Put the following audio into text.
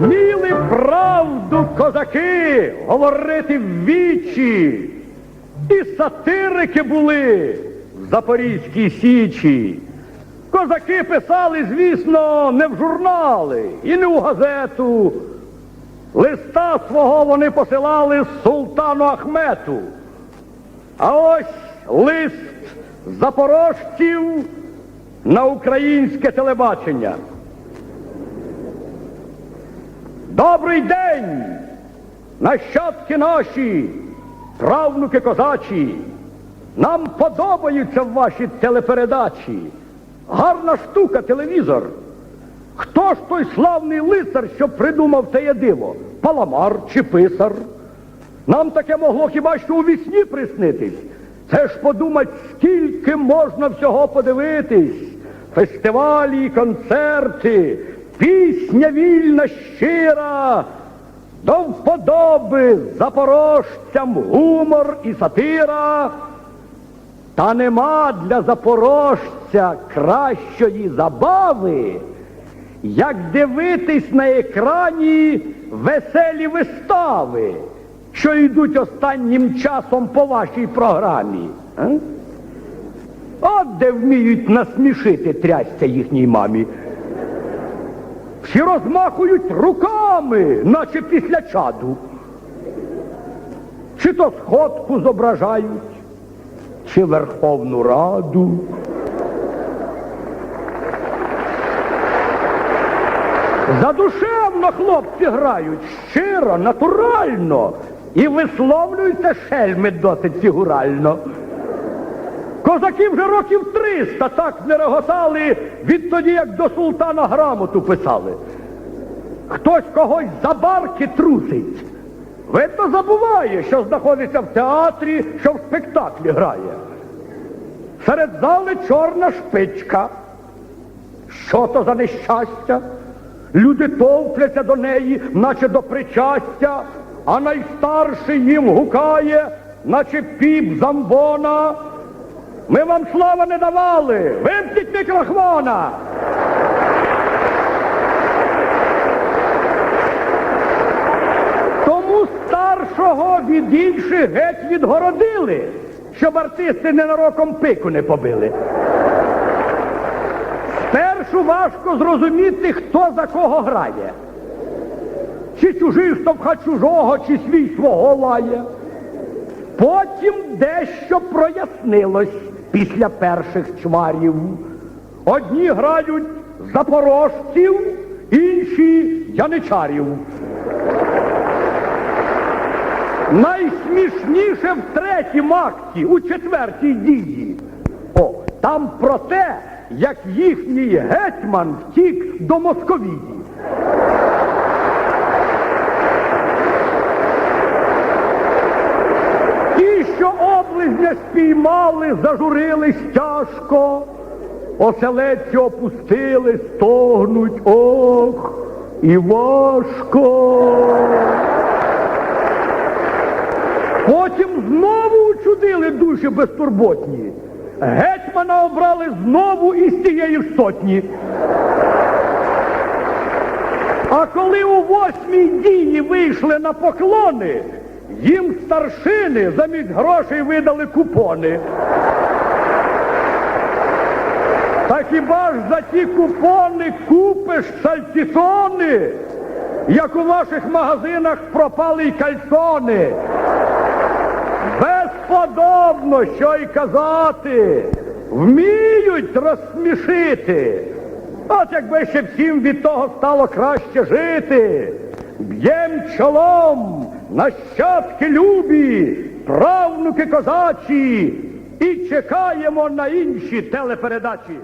Вміли правду козаки говорити в вічі. І сатирики були в Запорізькій Січі. Козаки писали, звісно, не в журнали і не у газету. Листа свого вони посилали султану Ахмету. А ось лист запорожців на українське телебачення. Добрий день, нащадки наші, правнуки козачі. Нам подобаються ваші телепередачі. Гарна штука, телевізор. Хто ж той славний лицар, що придумав те диво? Паламар чи писар? Нам таке могло хіба що у вісні приснитись. Це ж подумать, скільки можна всього подивитись. Фестивалі, концерти, пісня вільна, щира, до вподоби запорожцям гумор і сатира. Та нема для запорожця кращої забави, як дивитись на екрані веселі вистави, що йдуть останнім часом по вашій програмі. От де вміють насмішити трясця їхній мамі. Всі розмахують руками, наче після чаду. Чи то сходку зображають, чи Верховну Раду. Задушевно хлопці грають, щиро, натурально. І висловлюються шельми досить фігурально. Козаки вже років триста так не реготали відтоді, як до султана грамоту писали. Хтось когось за барки трусить. Видно, забуває, що знаходиться в театрі, що в спектаклі грає. Серед зали чорна шпичка. Що то за нещастя? Люди товпляться до неї, наче до причастя, а найстарший їм гукає, наче піп замбона. Ми вам слава не давали! Вимкніть мікрофона! Тому старшого від інших геть відгородили, щоб артисти ненароком пику не побили. Спершу важко зрозуміти, хто за кого грає. Чи чужий штовха чужого, чи свій свого лає. Потім дещо прояснилось після перших чварів. Одні грають запорожців, інші яничарів. Найсмішніше в третім акті, у четвертій дії. О, там про те, як їхній гетьман втік до Московії. Ті, що облизня спіймали, зажурились тяжко, оселедці опустили, стогнуть, ох, і важко. Потім знову учудили душі безтурботні. Гетьмана обрали знову із тієї ж сотні. А коли у восьмій дії вийшли на поклони, їм старшини замість грошей видали купони. Та хіба ж за ті купони купиш сальтісони, як у ваших магазинах пропали й кальсони? Безподобно, що й казати. Вміють розсмішити. От якби ще всім від того стало краще жити. Б'єм чолом, нащадки любі, правнуки козачі і чекаємо на інші телепередачі.